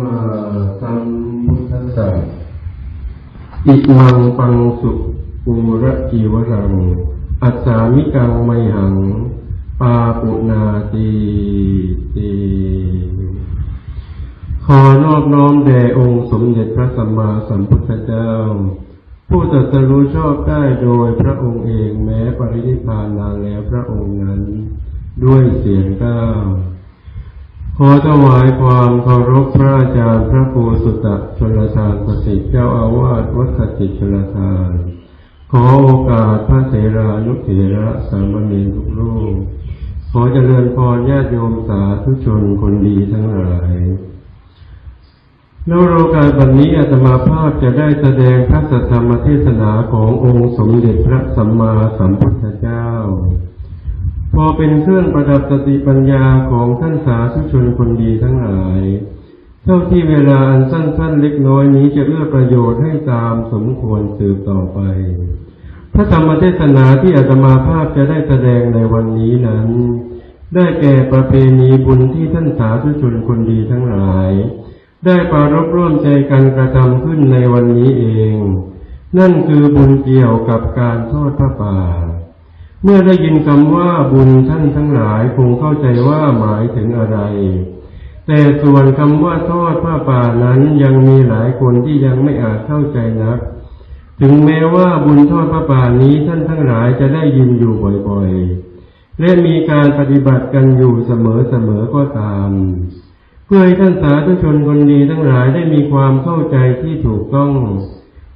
มาสัมพุทธัสสะอิมังปังสุปูระจีวรัง อัจสามิกังไมหัง ปาปุนาตีตีขอนอบน้อมแด่องค์สมเด็จพระสัมมาสัมพุทธเจ้า ผู้ตรัสรู้ชอบได้โดยพระองค์เองแม้ปรินิพพานนานแล้วพระองค์นั้น ด้วยเสียงก้าว ขอถวายความเคารพพระอาจารย์พระครูสุตะชนทานประสิทธิ์เจ้าอาวาสวัดขจิตชนทาน ขอโอกาสพระเถรานุเถระสามเณรทุกรูปขอเจริญพรญาติโยมสาธุชนคนดีทั้งหลายในโอกาสวันนี้อาตมาภาพจะได้แสดงพระสัทธรรมเทศนาขององค์สมเด็จพระสัมมาสัมพุทธเจ้า พอเป็นเครื่องประดับสติปัญญาของท่านสาธุชนคนดีทั้งหลาย เท่าที่เวลาอันสั้นๆเล็กน้อยนี้จะเอื้อประโยชน์ให้ตามสมควรสืบต่อไป พระธรรมเทศนาที่อาตมาภาพจะได้แสดงในวันนี้นั้น ได้แก่ประเพณีบุญที่ท่านสาธุชนคนดีทั้งหลาย ได้ปรารบร่วมใจกันกระทำขึ้นในวันนี้เอง นั่นคือบุญเกี่ยวกับการทอดพระป่า เมื่อได้ยินคำว่าบุญท่านทั้งหลายคงเข้าใจว่าหมายถึงอะไร แต่ส่วนคำว่าทอดผ้าป่านั้นยังมีหลายคนที่ยังไม่อาจเข้าใจนัก ถึงแม้ว่าบุญทอดผ้าป่านี้ท่านทั้งหลายจะได้ยินอยู่บ่อยๆ และมีการปฏิบัติกันอยู่เสมอๆก็ตาม เพื่อให้ท่านสาธุชนคนดีทั้งหลายได้มีความเข้าใจที่ถูกต้อง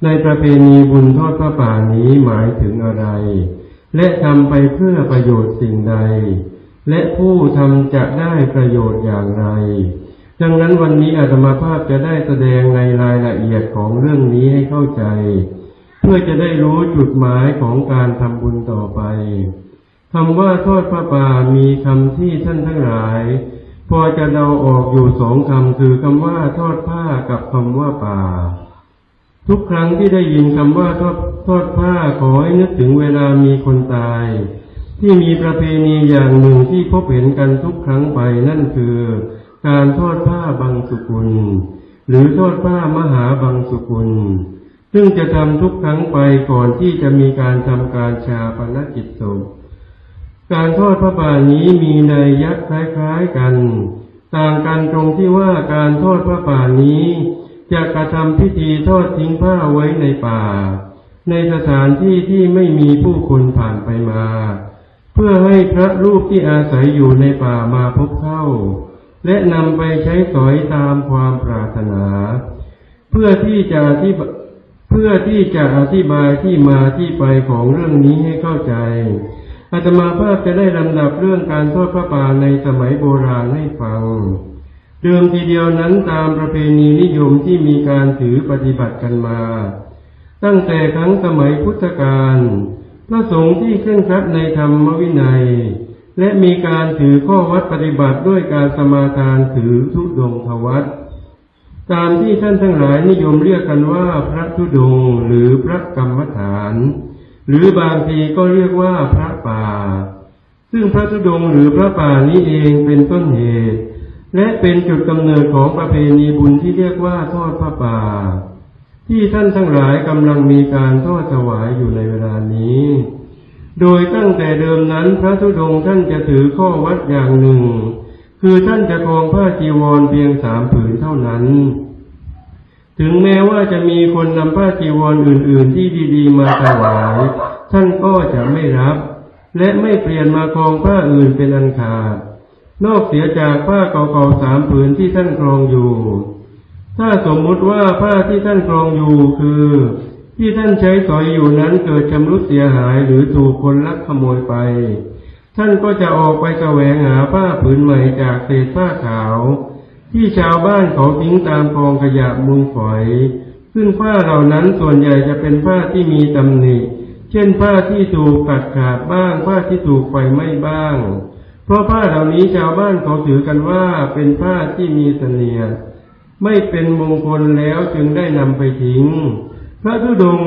ในประเพณีบุญทอดผ้าป่านี้หมายถึงอะไร และทำไปเพื่อประโยชน์สิ่งใด และผู้ทำจะได้ประโยชน์อย่างไร ดังนั้นวันนี้อาตมาภาพจะได้แสดงในรายละเอียดของเรื่องนี้ให้เข้าใจ เพื่อจะได้รู้จุดหมายของการทำบุญต่อไปคำว่าทอดพระป่ามีคำที่ท่านทั้งหลาย พอจะเดาออกอยู่สองคำคือคำว่าทอดผ้ากับคำว่าป่า ทุกครั้งที่ได้ยินคำว่าทอดทอดผ้าขอให้นึกถึงเวลามีคนตาย ที่มีประเพณีอย่างหนึ่งที่พบเห็นกันทุกครั้งไปนั่นคือ การทอดผ้าบางสุกุล หรือทอดผ้ามหาบางสุกุล ซึ่งจะทำทุกครั้งไปก่อนที่จะมีการทำการชาปนกิจศพการทอดพระป่านี้มีในยยักษ์คล้ายๆกัน ต่างกันตรงที่ว่าการทอดพระป่านี้ จะกระทำพิธีทอดทิ้งผ้าไว้ในป่า ในสถานที่ที่ไม่มีผู้คนผ่านไปมา เพื่อให้พระรูปที่อาศัยอยู่ในป่ามาพบเข้า และนำไปใช้สอยตามความปรารถนา เพื่อที่จะอธิบเพื่อที่จะอธิบายที่มาที่ไปของเรื่องนี้ให้เข้าใจอาตมาภาพจะได้ลำดับเรื่องการทอดพระป่าในสมัยโบราณให้ฟัง เดิมทีเดียวนั้นตามประเพณีนิยมที่มีการถือปฏิบัติกันมา ตั้งแต่ครั้งสมัยพุทธกาลพระสงฆ์ที่เคร่งครัดในธรรมวินัย และมีการถือข้อวัดปฏิบัติด้วยการสมาทานถือทุดงควัดตามที่ท่านทั้งหลายนิยมเรียกกันว่าพระธุดงค์หรือพระกรรมฐาน หรือบางทีก็เรียกว่าพระป่า ซึ่งพระธุดงค์หรือพระป่านี้เองเป็นต้นเหตุ และเป็นจุดกำเนิดของประเพณีบุญที่เรียกว่าทอดพระป่า ที่ท่านทั้งหลายกำลังมีการทอดถวายอยู่ในเวลานี้ โดยตั้งแต่เดิมนั้นพระธุดงค์ท่านจะถือข้อวัดอย่างหนึ่ง คือท่านจะครองผ้าจีวรเพียงสามผืนเท่านั้น ถึงแม้ว่าจะมีคนนำผ้าจีวรอื่น ๆ ที่ดี ๆ มาถวาย ท่านก็จะไม่รับ และไม่เปลี่ยนมาครองผ้าอื่นเป็นอันขาด นอกเสียจากผ้าเก่าๆสามผืนที่ท่านครองอยู่ ถ้าสมมุติว่าผ้าที่ท่านครองอยู่คือ ที่ท่านใช้สอยอยู่นั้นเกิดชำรุดเสียหายหรือถูกคนลักขโมยไป ท่านก็จะออกไปแสวงหาผ้าผืนใหม่จากเศษผ้าขาว ที่ชาวบ้านเขาทิ้งตามกองขยะมูลฝอย ซึ่งผ้าเหล่านั้นส่วนใหญ่จะเป็นผ้าที่มีตำหนิ เช่นผ้าที่ถูกกัดขาดบ้าง ผ้าที่ถูกไฟไหม้บ้าง เพราะผ้าเหล่านี้ชาวบ้านเขาถือกันว่าเป็นผ้าที่มีเสนียดไม่เป็นมงคลแล้วจึงได้นำไปทิ้ง พระธุดง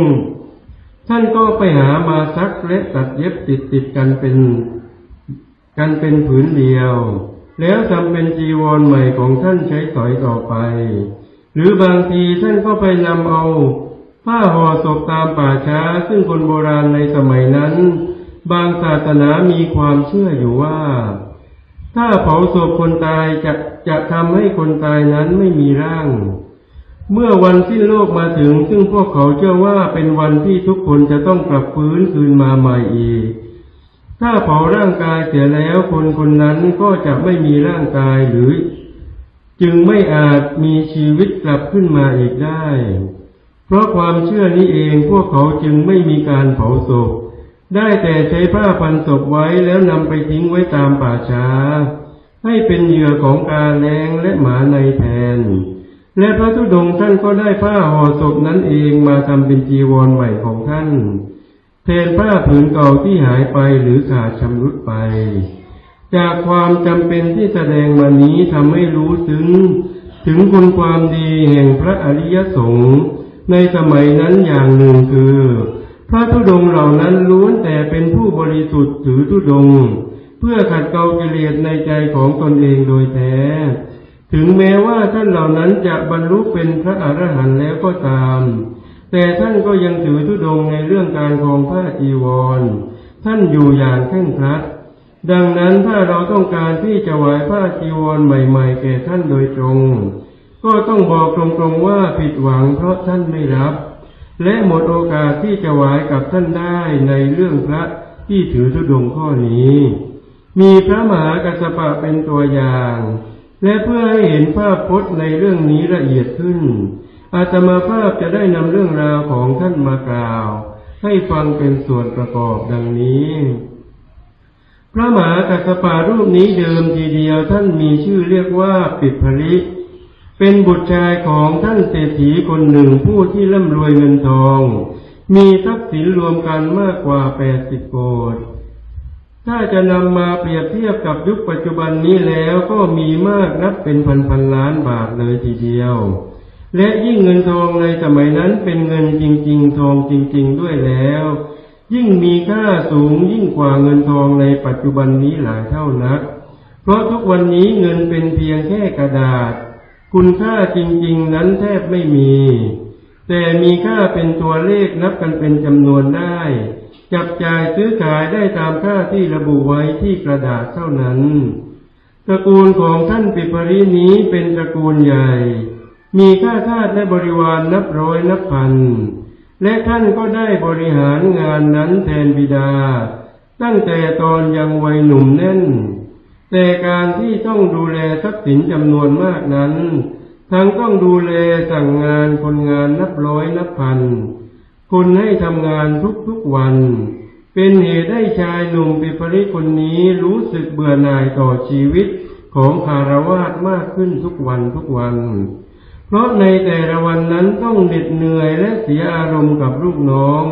ท่านก็ไปหามาซักและตัดเย็บติดติดกันเป็น กันเป็นผืนเดียว แล้วทำเป็นจีวรใหม่ของท่านใช้สอยต่อไป หรือบางทีท่านก็ไปนำเอา ผ้าห่อศพตามป่าช้า ซึ่งคนโบราณในสมัยนั้น บางศาสนามีความเชื่ออยู่ว่า ถ้าเผาศพคนตายจะจะทำให้คนตายนั้นไม่มีร่าง เมื่อวันสิ้นโลกมาถึง ซึ่งพวกเขาเชื่อว่าเป็นวันที่ทุกคนจะต้องกลับฟื้นคืนมาใหม่อีก ถ้าเผาร่างกายเสียแล้วคนคนนั้นก็จะไม่มีร่างกายหรือ จึงไม่อาจมีชีวิตกลับขึ้นมาอีกได้ เพราะความเชื่อนี้เองพวกเขาจึงไม่มีการเผาศพ ได้แต่ใช้ผ้าพันศพไว้แล้วนำไปทิ้งไว้ตามป่าช้า ให้เป็นเหยื่อของกาแรงและหมาในแทน และพระธุดงท่านก็ได้ผ้าห่อศพนั้นเองมาทำเป็นจีวรใหม่ของท่านแทนผ้าผืนเก่าที่หายไปหรือขาดชำรุดไป จากความจำเป็นที่แสดงมานี้ทำให้รู้ถึง ถึงคุณความดีแห่งพระอริยสงฆ์ในสมัยนั้นอย่างหนึ่งคือ พระธุดงเหล่านั้นล้วนแต่เป็นผู้บริสุทธิ์ถือธุดง เพื่อขัดเกลากิเลสในใจของตนเองโดยแท้ ถึงแม้ว่าท่านเหล่านั้นจะบรรลุเป็นพระอรหันต์แล้วก็ตาม แต่ท่านก็ยังถือธุดงในเรื่องการครองผ้าจีวร ท่านอยู่อย่างเคร่งครัดดังนั้นถ้าเราต้องการที่จะไหวผ้าจีวรใหม่ ๆ แก่ท่านโดยตรง ก็ต้องบอกตรงๆว่าผิดหวังเพราะท่านไม่รับ และหมดโอกาสที่จะไหวกับท่านได้ในเรื่องพระที่ถือธุดงข้อนี้ มีพระมหากัสสปะเป็นตัวอย่าง และเพื่อให้เห็นภาพพจน์ในเรื่องนี้ละเอียดขึ้น อาตมาภาพจะได้นำเรื่องราวของท่านมากล่าว ให้ฟังเป็นส่วนประกอบดังนี้ พระมหากัสสปะรูปนี้เดิมทีเดียวท่านมีชื่อเรียกว่าปิดผลิ เป็นบุตรชายของท่านเศรษฐีคนหนึ่งผู้ที่ร่ำรวยเงินทอง มีทรัพย์สินรวมกันมากกว่าแปดสิบโกดถ้าจะนำมาเปรียบเทียบกับยุคปัจจุบันนี้แล้วก็มีมากนับเป็นพันพันล้านบาทเลยทีเดียว และยิ่งเงินทองในสมัยนั้นเป็นเงินจริง ๆ ทองจริง ๆ ด้วยแล้ว ยิ่งมีค่าสูงยิ่งกว่าเงินทองในปัจจุบันนี้หลายเท่านัก เพราะทุกวันนี้เงินเป็นเพียงแค่กระดาษ คุณค่าจริง ๆ นั้นแทบไม่มี แต่มีค่าเป็นตัวเลขนับกันเป็นจำนวนได้ จับจ่ายซื้อขายได้ตามค่าที่ระบุไว้ที่กระดาษเท่านั้นตระกูลของท่านปิปรินี้เป็นตระกูลใหญ่ มีข้าทาสและบริวารนับร้อยนับพัน และท่านก็ได้บริหารงานนั้นแทนบิดา ตั้งแต่ตอนยังวัยหนุ่มแน่น แต่การที่ต้องดูแลทรัพย์สินจำนวนมากนั้น ทั้งต้องดูแลสั่งงานคนงานนับร้อยนับพัน คนให้ทำงานทุกๆวัน เป็นเหตุให้ชายหนุ่มปิปริคนนี้รู้สึกเบื่อหน่ายต่อชีวิตของคารวาสมากขึ้นทุกวันทุกวัน เพราะในแต่ละวันนั้นต้องเหน็ดเหนื่อยและเสียอารมณ์กับลูกน้อง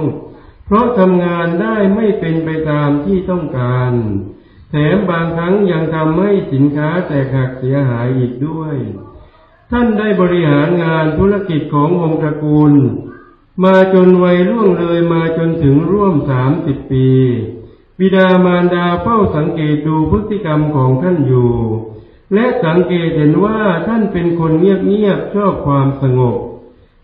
เพราะทำงานได้ไม่เป็นไปตามที่ต้องการ แถมบางครั้งยังทำให้สินค้าแตกหักเสียหายอีกด้วย ท่านได้บริหารงานธุรกิจของวงศ์ตระกูล มาจนวัยล่วงเลยมาจนถึงร่วมสามสิบปี บิดามารดาเฝ้าสังเกตดูพฤติกรรมของท่านอยู่ และสังเกตเห็นว่าท่านเป็นคนเงียบๆชอบความสงบ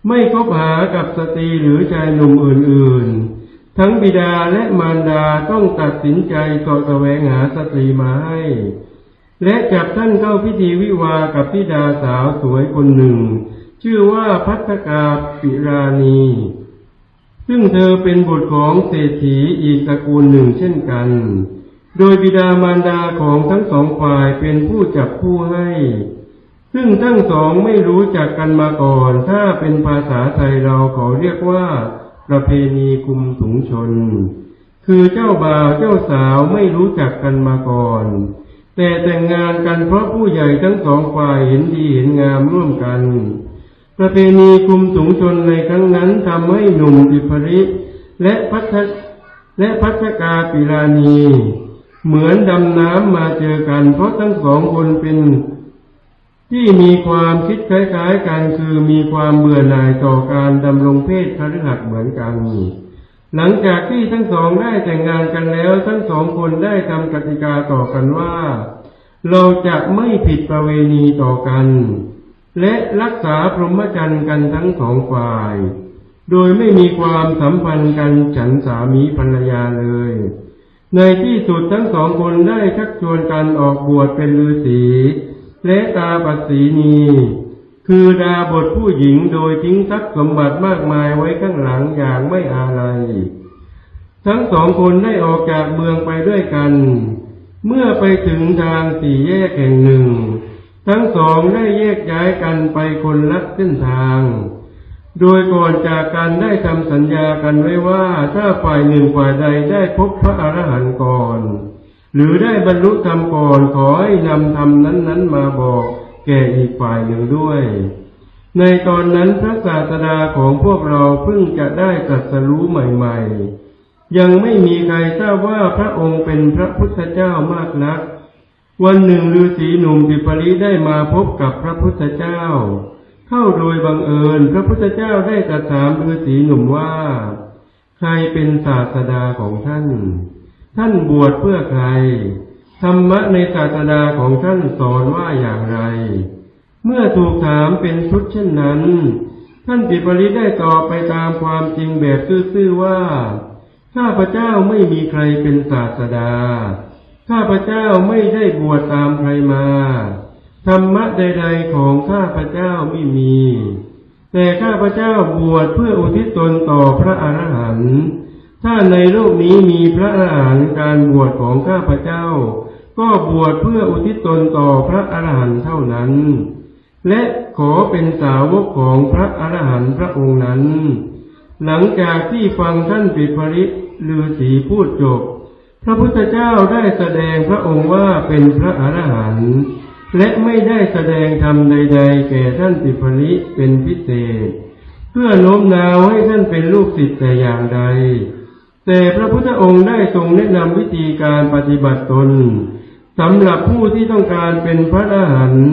ไม่คบหากับสตรีหรือชายหนุ่มอื่นๆ ทั้งบิดาและมารดาต้องตัดสินใจสาะแสวงหาสตรีมาให้ และจับท่านเข้าพิธีวิวากับพิดาสาวสวยคนหนึ่ง ชื่อว่าพัฒกาปิราณี ซึ่งเธอเป็นบุตรของเศรษฐีอีกตระกูลหนึ่งเช่นกัน โดยบิดามารดาของทั้งสองฝ่ายเป็นผู้จับผู้ให้ ซึ่งทั้งสองไม่รู้จักกันมาก่อน ถ้าเป็นภาษาไทยเราขอเรียกว่า ประเพณีคุมถุงชน คือเจ้าบ่าวเจ้าสาวไม่รู้จักกันมาก่อน แต่แต่งงานกันเพราะผู้ใหญ่ทั้งสองฝ่ายเห็นดีเห็นงามร่วมกัน ประเพณีคุมถุงชนในครั้งนั้นทำให้หนุ่มอิปริและพัฒและพัฒกาปิราณีเหมือนดำน้ำมาเจอกันเพราะทั้งสองคนเป็น ที่มีความคิดคล้ายๆกันคือมีความเบื่อหน่ายต่อการดำรงเพศคฤหัสเหมือนกันหลังจากที่ทั้งสองได้แต่งงานกันแล้ว ทั้งสองคนได้ทำกติกาต่อกันว่า เราจะไม่ผิดประเวณีต่อกัน และรักษาพรหมจรรย์กันทั้งสองฝ่าย โดยไม่มีความสัมพันธ์กันฉันสามีภรรยาเลย ในที่สุดทั้งสองคนได้ชักชวนกันออกบวชเป็นฤาษี และตาปัสสีนีคือดาบทผู้หญิงโดยทิ้งทรัพย์สมบัติมากมายไว้ข้างหลังอย่างไม่อาลัย ทั้งสองคนได้ออกจากเมืองไปด้วยกัน เมื่อไปถึงทางสี่แยกแห่งหนึ่ง ทั้งสองได้แยกย้ายกันไปคนละเส้นทาง โดยก่อนจากกันได้ทำสัญญากันไว้ว่าถ้าฝ่ายหนึ่งฝ่ายใดได้พบพระอรหันต์ก่อน หรือได้บรรลุธรรมก่อนขอให้นำธรรมนั้น ๆ มาบอกแก่อีกฝ่ายหนึ่งด้วย ในตอนนั้นพระศาสดาของพวกเราเพิ่งจะได้ตรัสรู้ใหม่ ๆ ยังไม่มีใครทราบว่าพระองค์เป็นพระพุทธเจ้ามากนัก วันหนึ่งฤาษีหนุ่มปิปริได้มาพบกับพระพุทธเจ้า เข้าโดยบังเอิญพระพุทธเจ้าได้ตรัสถามฤาษีหนุ่มว่า ใครเป็นศาสดาของท่าน ท่านบวชเพื่อใคร ธรรมะในศาสดาของท่านสอนว่าอย่างไร เมื่อถูกถามเป็นชุดเช่นนั้น ท่านปิปริได้ตอบไปตามความจริงแบบซื่อๆว่า ข้าพเจ้าไม่มีใครเป็นศาสดา ข้าพเจ้าไม่ได้บวชตามใครมา ธรรมะใด ๆของข้าพเจ้าไม่มี แต่ข้าพเจ้าบวชเพื่ออุทิศตนต่อพระอรหันต์ ถ้าในโลกนี้มีพระอรหันต์การบวชของข้าพเจ้า ก็บวชเพื่ออุทิศตนต่อพระอรหันต์เท่านั้น และขอเป็นสาวกของพระอรหันต์พระองค์นั้น หลังจากที่ฟังท่านปิปริฤาษีพูดจบ พระพุทธเจ้าได้แสดงพระองค์ว่าเป็นพระอรหันต์และไม่ได้แสดงธรรมใด ๆ แก่ท่านปิปริเป็นพิเศษ เพื่อโน้มน้าวให้ท่านเป็นลูกศิษย์แต่อย่างใด แต่พระพุทธองค์ได้ทรงแนะนำวิธีการปฏิบัติตนสำหรับผู้ที่ต้องการเป็นพระอรหันต์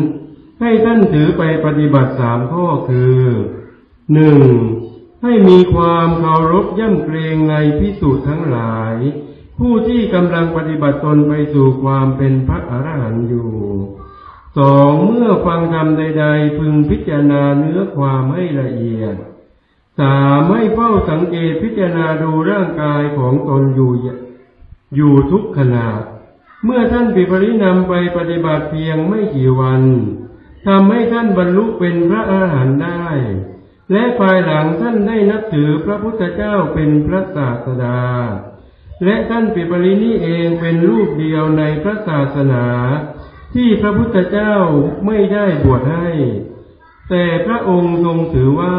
ให้ท่านถือไปปฏิบัติสามข้อคือหนึ่งให้มีความเคารพย่ำเกรงในพิสูจน์ทั้งหลาย ผู้ที่กำลังปฏิบัติตนไปสู่ความเป็นพระอรหันต์อยู่สองเมื่อฟังธรรมใด ๆ พึงพิจารณาเนื้อความให้ละเอียด สามให้เฝ้าสังเกตพิจารณาดูร่างกายของตนอยู่อยู่ทุกขณะเมื่อท่านปิปรินำไปปฏิบัติเพียงไม่กี่วันทำให้ท่านบรรลุเป็นพระอาหารหันต์ได้ และภายหลังท่านได้นับถือพระพุทธเจ้าเป็นพระศาสดา และท่านปิปรินี้เองเป็นรูปเดียวในพระศาสนา ที่พระพุทธเจ้าไม่ได้บวชให้ แต่พระองค์ทรงถือว่า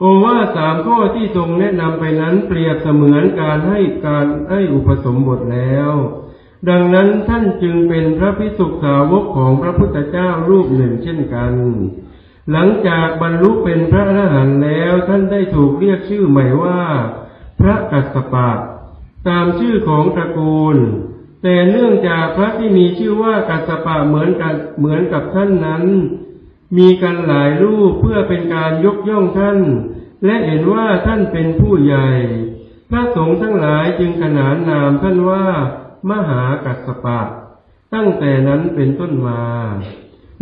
โอวาสามข้อที่ทรงแนะนำไปนั้นเปรียบเสมือนการให้การให้อุปสมบทแล้ว ดังนั้นท่านจึงเป็นพระพิสุสาวกของพระพุทธเจ้ารูปหนึ่งเช่นกัน หลังจากบรรลุเป็นพระอรหันต์แล้วท่านได้ถูกเรียกชื่อใหม่ว่า พระกัสสปะ ตามชื่อของตระกูล แต่เนื่องจากพระที่มีชื่อว่ากัสสปะเหมือนกันเหมือนกับท่านนั้น มีกันหลายรูปเพื่อเป็นการยกย่องท่าน และเห็นว่าท่านเป็นผู้ใหญ่ พระสงฆ์ทั้งหลายจึงขนานนามท่านว่า มหากัสสปะ ตั้งแต่นั้นเป็นต้นมา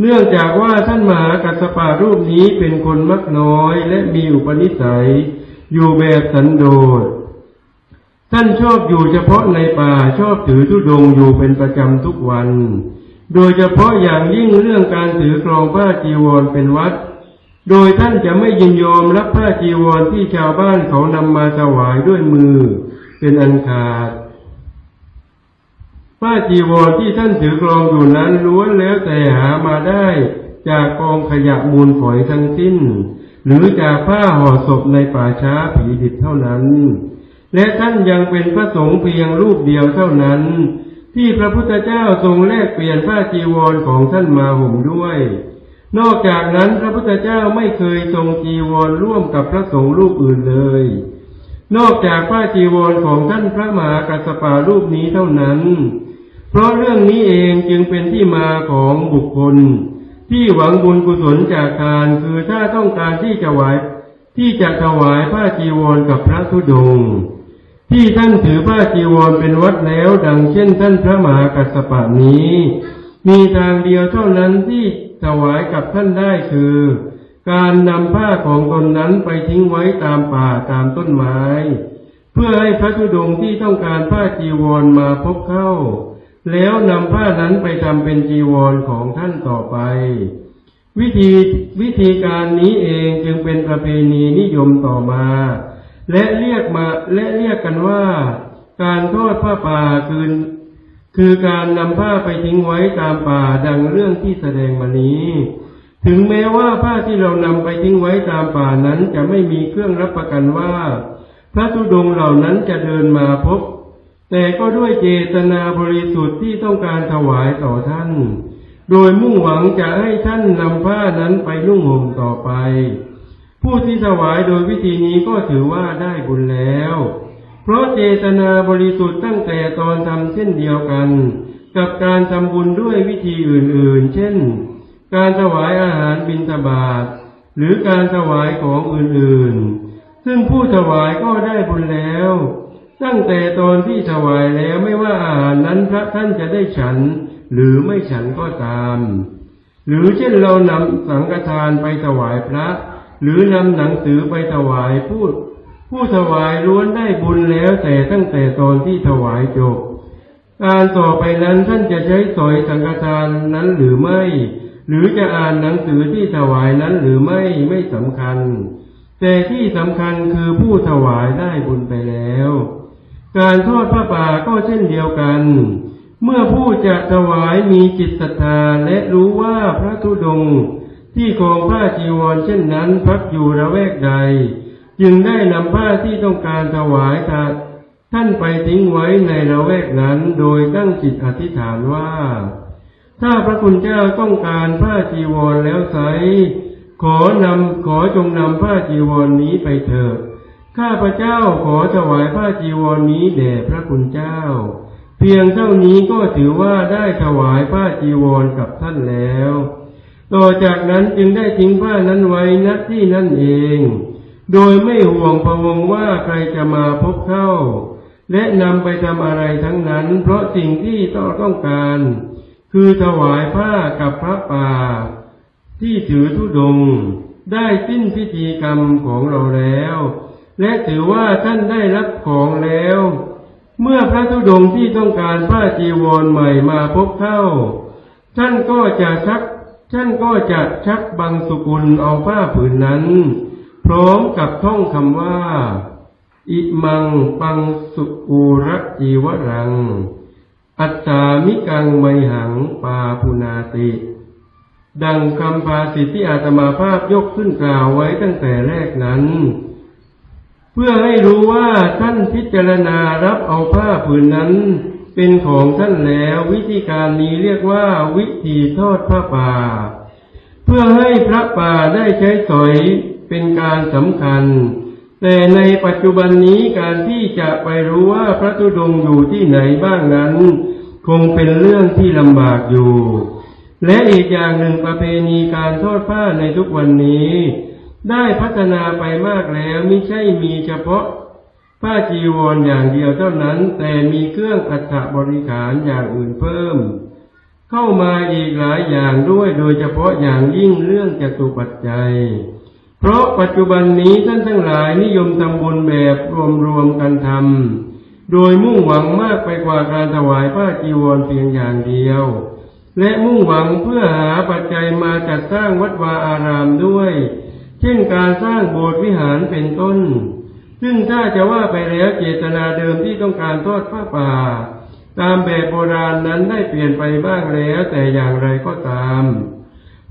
เนื่องจากว่าท่านมหากัสสปะรูปนี้เป็นคนมักน้อยและมีอุปนิสัย อยู่แบบสันโดษท่านชอบอยู่เฉพาะในป่าชอบถือธุดงอยู่เป็นประจำทุกวัน โดยเฉพาะอย่างยิ่งเรื่องการถือครองผ้าจีวรเป็นวัด โดยท่านจะไม่ยินยอมรับผ้าจีวรที่ชาวบ้านเขานำมาถวายด้วยมือ เป็นอันขาด ผ้าจีวรที่ท่านถือครองอยู่นั้นล้วนแล้วแต่หามาได้จากกองขยะมูลฝอยทั้งสิ้น หรือจากผ้าห่อศพในป่าช้าผีดิบเท่านั้น และท่านยังเป็นพระสงฆ์เพียงรูปเดียวเท่านั้น ที่พระพุทธเจ้าทรงแลกเปลี่ยนผ้าจีวรของท่านมาห่มด้วย นอกจากนั้นพระพุทธเจ้าไม่เคยทรงจีวรร่วมกับพระสงฆ์รูปอื่นเลย นอกจากผ้าจีวรของท่านพระมหากัสสปารูปนี้เท่านั้น เพราะเรื่องนี้เองจึงเป็นที่มาของบุคคล ที่หวังบุญกุศลจากทานคือถ้าต้องการที่จะไหวที่จะถวายผ้าจีวรกับพระธุดงค์ ที่ท่านถือผ้าจีวรเป็นวัดแล้ว ดังเช่นท่านพระมหากัสสปะนี้ มีทางเดียวเท่านั้นที่ถวายกับท่านได้คือ การนำผ้าของตนนั้นไปทิ้งไว้ตามป่าตามต้นไม้ เพื่อให้พระธุดงค์ที่ต้องการผ้าจีวรมาพบเข้า แล้วนำผ้านั้นไปทำเป็นจีวรของท่านต่อไป วิธีวิธีการนี้เองจึงเป็นประเพณีนิยมต่อมา และเรียกมาและเรียกกันว่า การทอดผ้าป่าคือคือการนำผ้าไปทิ้งไว้ตามป่าดังเรื่องที่แสดงมานี้ ถึงแม้ว่าผ้าที่เรานำไปทิ้งไว้ตามป่านั้นจะไม่มีเครื่องรับประกันว่า พระธุดงเหล่านั้นจะเดินมาพบ แต่ก็ด้วยเจตนาบริสุทธิ์ที่ต้องการถวายต่อท่าน โดยมุ่งหวังจะให้ท่านนำผ้านั้นไปนุ่งห่มต่อไป ผู้ที่ถวายโดยวิธีนี้ก็ถือว่าได้บุญแล้ว เพราะเจตนาบริสุทธิ์ตั้งแต่ตอนทำเช่นเดียวกัน กับการทำบุญด้วยวิธีอื่นๆ เช่น การถวายอาหารบิณฑบาตหรือการถวายของอื่นๆ ซึ่งผู้ถวายก็ได้บุญแล้ว ตั้งแต่ตอนที่ถวายแล้วไม่ว่าอาหารนั้นพระท่านจะได้ฉัน หรือไม่ฉันก็ตาม หรือเช่นเรานำสังฆทานไปถวายพระ หรือนำหนังสือไปถวายผู้ผู้ถวายล้วนได้บุญแล้วแต่ตั้งแต่ตอนที่ถวายจบ การต่อไปนั้นท่านจะใช้สอยสังฆทานนั้นหรือไม่ หรือจะอ่านหนังสือที่ถวายนั้นหรือไม่ไม่สำคัญ แต่ที่สำคัญคือผู้ถวายได้บุญไปแล้ว การทอดผ้าป่าก็เช่นเดียวกัน เมื่อผู้จะถวายมีจิตศรัทธาและรู้ว่าพระธุดงค์ ที่ครองผ้าจีวรเช่นนั้นพักอยู่ระแวกใด จึงได้นำผ้าที่ต้องการถวายทาท่านไปทิ้งไว้ในระแวกนั้นโดยตั้งจิตอธิษฐานว่า ถ้าพระคุณเจ้าต้องการผ้าจีวรแล้วไซขอนำขอจงนำผ้าจีวรนนี้ไปเถิดข้าพระเจ้าขอถวายผ้าจีวรนนี้แด่พระคุณเจ้า เพียงเท่านี้ก็ถือว่าได้ถวายผ้าจีวรกับท่านแล้ว ต่อจากนั้นจึงได้ทิ้งผ้านั้นไว้ณที่นั่นเอง โดยไม่ห่วงพะวงว่าใครจะมาพบเข้า และนำไปทำอะไรทั้งนั้น เพราะสิ่งที่ต้องต้องการ คือถวายผ้ากับพระป่า ที่ถือธุดง ได้สิ้นพิธีกรรมของเราแล้ว และถือว่าท่านได้รับของแล้ว เมื่อพระธุดงที่ต้องการผ้าจีวรใหม่มาพบเข้าท่านก็จะชัก ท่านก็จะชักบังสุกุลเอาผ้าผืนนั้น พร้อมกับท่องคำว่า อิมังปังสุกูระจีวรัง อัตตามิกังไมหังปาพุนาติ ดังคำภาษิตที่อาตมาภาพยกขึ้นกล่าวไว้ตั้งแต่แรกนั้น เพื่อให้รู้ว่าท่านพิจารณารับเอาผ้าผืนนั้น เป็นของท่านแล้ววิธีการนี้เรียกว่าวิธีทอดผ้าป่า เพื่อให้พระป่าได้ใช้สอยเป็นการสำคัญ แต่ในปัจจุบันนี้การที่จะไปรู้ว่าพระธุดงอยู่ที่ไหนบ้างนั้น คงเป็นเรื่องที่ลำบากอยู่ และอีกอย่างหนึ่งประเพณีการทอดผ้าในทุกวันนี้ ได้พัฒนาไปมากแล้วไม่ใช่มีเฉพาะ ผ้าจีวรอย่างเดียวเท่านั้น แต่มีเครื่องอัฐบริขารอย่างอื่นเพิ่ม เข้ามาอีกหลายอย่างด้วยโดยเฉพาะอย่างยิ่งเรื่องจตุปัจจัย เพราะปัจจุบันนี้ท่านทั้งหลายนิยมทำบุญแบบรวมๆกันทำโดยมุ่งหวังมากไปกว่าการถวายผ้าจีวรเพียงอย่างเดียว และมุ่งหวังเพื่อหาปัจจัยมาจัดสร้างวัดวาอารามด้วย เช่นการสร้างโบสถ์วิหารเป็นต้น ซึ่งถ้าจะว่าไปแล้วเจตนาเดิมที่ต้องการทอดผ้าป่า ตามแบบโบราณนั้นได้เปลี่ยนไปบ้างแล้วแต่อย่างไรก็ตาม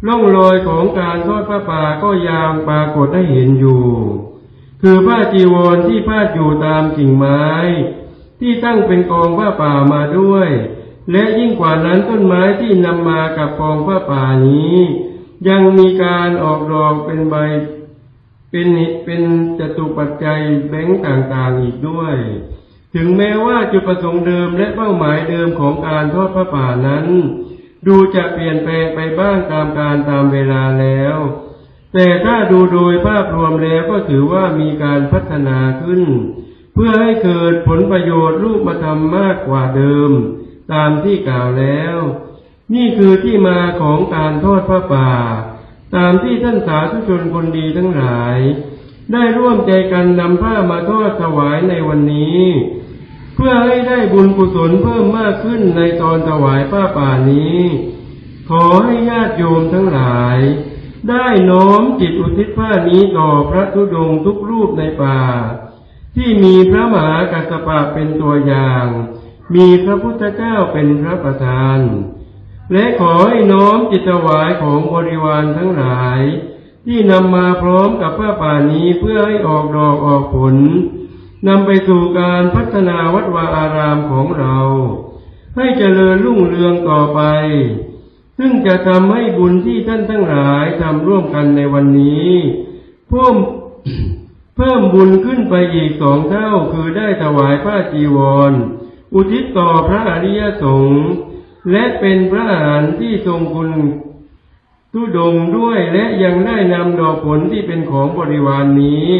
ร่องรอยของการทอดผ้าป่าก็ยังปรากฏให้เห็นอยู่ คือผ้าจีวรที่พาดอยู่ตามกิ่งไม้ ที่ตั้งเป็นกองผ้าป่ามาด้วย และยิ่งกว่านั้นต้นไม้ที่นำมากับกองผ้าป่านี้ ยังมีการออกดอกเป็นใบ เป็นเป็นจตุปัจจัยแบงค์ต่างๆอีกด้วย ถึงแม้ว่าจุดประสงค์เดิมและเป้าหมายเดิมของการทอดพระป่านั้น ดูจะเปลี่ยนแปลงไปบ้างตามการตามเวลาแล้ว แต่ถ้าดูโดยภาพรวมแล้วก็ถือว่ามีการพัฒนาขึ้น เพื่อให้เกิดผลประโยชน์รูปธรรมมากกว่าเดิม ตามที่กล่าวแล้ว นี่คือที่มาของการทอดพระป่า ตามที่ท่านสาธุชนคนดีทั้งหลาย ได้ร่วมใจกันนำผ้ามาทอดถวายในวันนี้ เพื่อให้ได้บุญกุศลเพิ่มมากขึ้นในตอนถวายผ้าป่านี้ ขอให้ญาติโยมทั้งหลาย ได้น้อมจิตอุทิศผ้านี้ต่อพระธุดงทุกรูปในป่า ที่มีพระมหากัสสปะเป็นตัวอย่าง มีพระพุทธเจ้าเป็นพระประธาน และขอให้น้อมจิตถวายของบริวารทั้งหลาย ที่นำมาพร้อมกับผ้าป่านี้เพื่อให้ออกดอกออกผลนำไปสู่การพัฒนาวัดวาอารามของเรา ให้เจริญรุ่งเรืองต่อไป ซึ่งจะทำให้บุญที่ท่านทั้งหลายทำร่วมกันในวันนี้เพิ่มเพิ่มบุญขึ้นไปอีกสองเท่าคือได้ถวายผ้าจีวร อุทิศต่อพระอริยสงฆ์ และเป็นพระอรหันต์ที่ทรงคุณทุดงด้วยและยังได้นำดอกผลที่เป็นของบริวารนนี้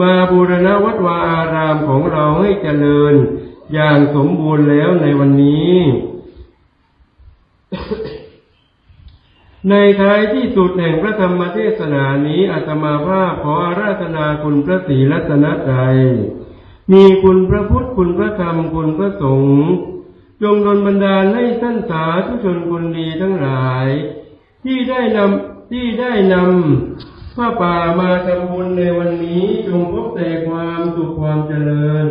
มาบูรณะวัดวาอารามของเราให้เจริญ อย่างสมบูรณ์แล้วในวันนี้ ในท้ายที่สุดแห่งพระธรรมเทศนานี้อาตมาภาพขออาราธนาคุณพระศรีรัตนตรัยมีคุณพระพุทธคุณพระธรรมคุณพระสงฆ์ จงดลบันดาลให้ท่านสาธุชนคนดีทั้งหลาย ที่ได้นำที่ได้นำผ้าป่ามาทำบุญในวันนี้จงพบแต่ความสุขความเจริญ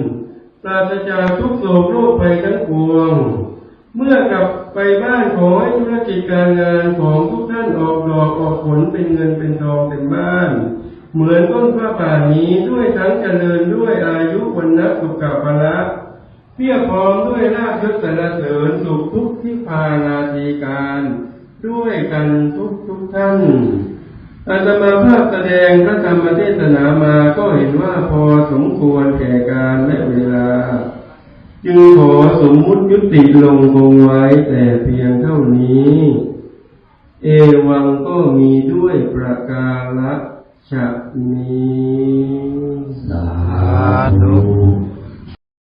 ปราศจากทุกโศกโรคภัยทั้งปวง เมื่อกลับไปบ้านขอให้ธุรกิจการงานของทุกท่านออกดอกออกผลเป็นเงินเป็นทองเต็มบ้าน เหมือนต้นผ้าป่านี้ด้วยทั้งเจริญด้วยอายุวันนะสุขภาละ เพียบพร้อมด้วยลาภยศสรรเสริญสุขทุกที่พานาทีการ ด้วยกันทุกทุกท่านอาตมาภาพแสดงพระธรรมเทศนามาก็เห็นว่าพอสมควรแก่การและเวลา จึงขอสมมุติยุติลงคงไว้แต่เพียงเท่านี้ เอวังก็มีด้วยประกาศชนี้สาธุ